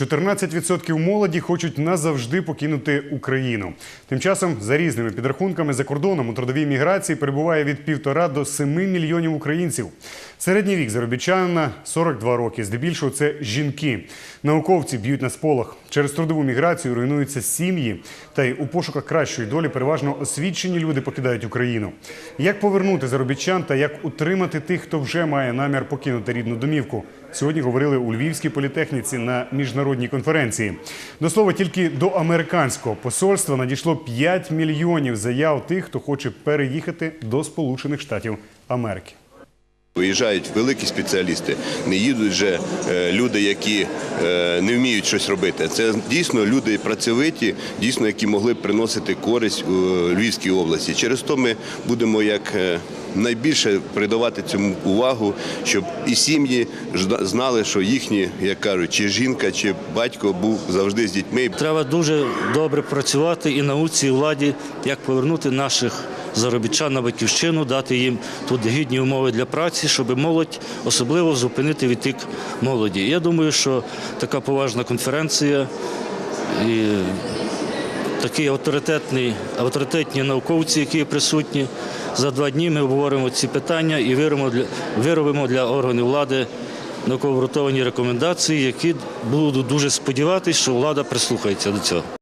14% молоді хочуть назавжди покинути Україну. Тим часом, за різними підрахунками, за кордоном у трудовій міграції перебуває від півтора до 7 мільйонів українців. Середній вік заробітчанина 42 роки. Здебільшого це жінки. Науковці б'ють на сполох. Через трудову міграцію руйнуються сім'ї. Та й у пошуках кращої долі переважно освічені люди покидають Україну. Як повернути заробітчан та як утримати тих, хто вже має намір покинути рідну домівку? Сьогодні говорили у Львівській політехніці на міжнародній конференції. До слова, тільки до американського посольства надійшло 5 мільйонів заяв тих, хто хоче переїхати до Сполучених Штатів Америки. Виїжджають великі спеціалісти, не їдуть вже е, люди, які не вміють щось робити. Це дійсно люди працьовиті, дійсно, які могли б приносити користь у Львівській області. Через то ми будемо як е, найбільше придавати цьому увагу, щоб і сім'ї знали, що їхні, як кажуть, чи жінка, чи батько був завжди з дітьми. Треба дуже добре працювати і науці, і владі, як повернути наших заробітчан на батьківщину, дати їм тут гідні умови для праці, щоб молодь особливо зупинити відтік молоді. Я думаю, що така поважна конференція і такі авторитетні, науковці, які присутні. За два дні ми обговоримо ці питання і виробимо для, органів влади науково-обґрунтовані рекомендації, які буду дуже сподіватися, що влада прислухається до цього.